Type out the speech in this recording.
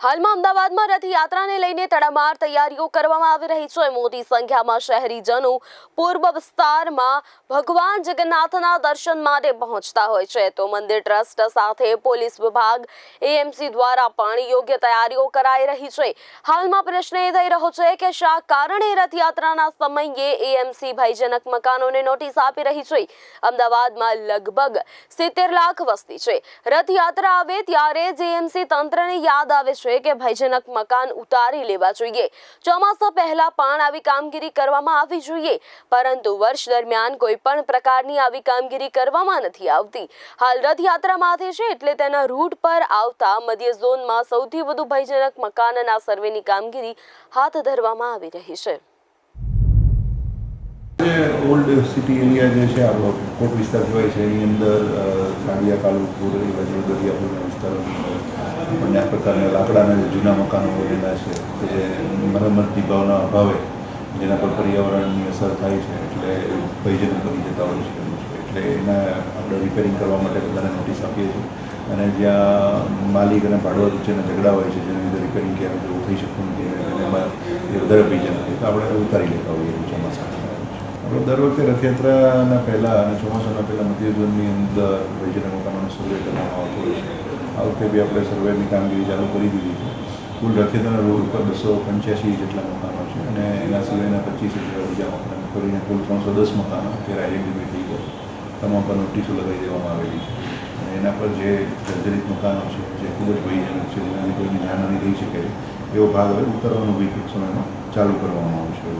હાલમાં અમદાવાદમાં રથયાત્રાને લઈને તડામાર તૈયારીઓ કરવામાં આવી રહી છે. મોટી સંખ્યામાં શહેરીજનો પૂર્વ વિસ્તારમાં ભગવાન જગન્નાથના દર્શન માટે પહોંચતા હોય છે. તો મંદિર ટ્રસ્ટ સાથે પોલીસ વિભાગ એએમસી દ્વારા પણ યોગ્ય તૈયારીઓ કરાઈ રહી છે. હાલમાં પ્રશ્ન એ થઈ રહ્યો છે કે શા કારણે રથયાત્રાના સમયે એએમસી ભયજનક મકાનોને નોટિસ આપી રહી છે? અમદાવાદમાં લગભગ સિત્તેર લાખ વસ્તી છે. રથયાત્રા આવે ત્યારે જ એએમસી તંત્રને યાદ આવે છે કે ભયજનક મકાન ઉતારી લેવા જોઈએ. ચોમાસા પહેલા પણ આવી કામગીરી કરવામાં આવવી જોઈએ. પરંતુ વર્ષ દરમિયાન કોઈ પણ પ્રકારની આવી કામગીરી કરવામાં નથી આવતી. હાલ રથયાત્રા માથે છે એટલે તેના રૂટ પર આવતા મધ્ય ઝોનમાં સૌથી વધુ ભયજનક મકાનના સર્વેની કામગીરી હાથ ધરવામાં આવી રહી છે. ઓલ્ડ સિટી એરિયા જે છે આપણો કોટ વિસ્તાર કહેવાય છે, એની અંદર કાળિયા કાલુપુર એ બાજુ દરિયાપુરના વિસ્તારોની અંદર આપણને આ પ્રકારના લાકડાના જૂના મકાનો બનેલા છે, જે મરમ્મતની ભાવના અભાવે જેના પર પર્યાવરણની અસર થાય છે, એટલે ભયજનક બની જતા હોય છે એટલે એના આપણે રિપેરિંગ કરવા માટે બધાને નોટિસ આપીએ છીએ. અને જ્યાં માલિક અને ભાડવા વચ્ચેના ઝઘડા હોય છે, જેના લીધે રિપેરિંગ ક્યારે થઈ શકતું નથી, અને એમાં એ વધારે ભયજનક છે તો આપણે ઉતારી લેતા હોઈએ આપણે દર વખતે રથયાત્રાના પહેલાં અને ચોમાસાના પહેલાં મધ્ય અંદર વૈજ્ઞાનિક મકાનોનો સર્વે કરવામાં આવતો હોય છે. આ વખતે બી આપણે સર્વેની કામગીરી ચાલુ કરી દીધી છે. કુલ રથયાત્રાના રોડ ઉપર બસો પંચ્યાસી જેટલા મકાનો છે અને એના સિવાયના પચીસ જેટલા બીજા મકાનો કરીને કુલ ત્રણસો દસ મકાનો અત્યારે આઈડેન્ટિફાઈ થઈ ગયા તમામ પર નોટિસો લગાવી દેવામાં આવેલી છે. એના પર જે જર્જરિત મકાનો છે, જે ખૂબ જ ભયજનક છે, જેનાથી ધ્યાન નહીં થઈ શકે, એવો ભાગ હવે ઉતારવાનો બી ચાલુ કરવામાં આવશે.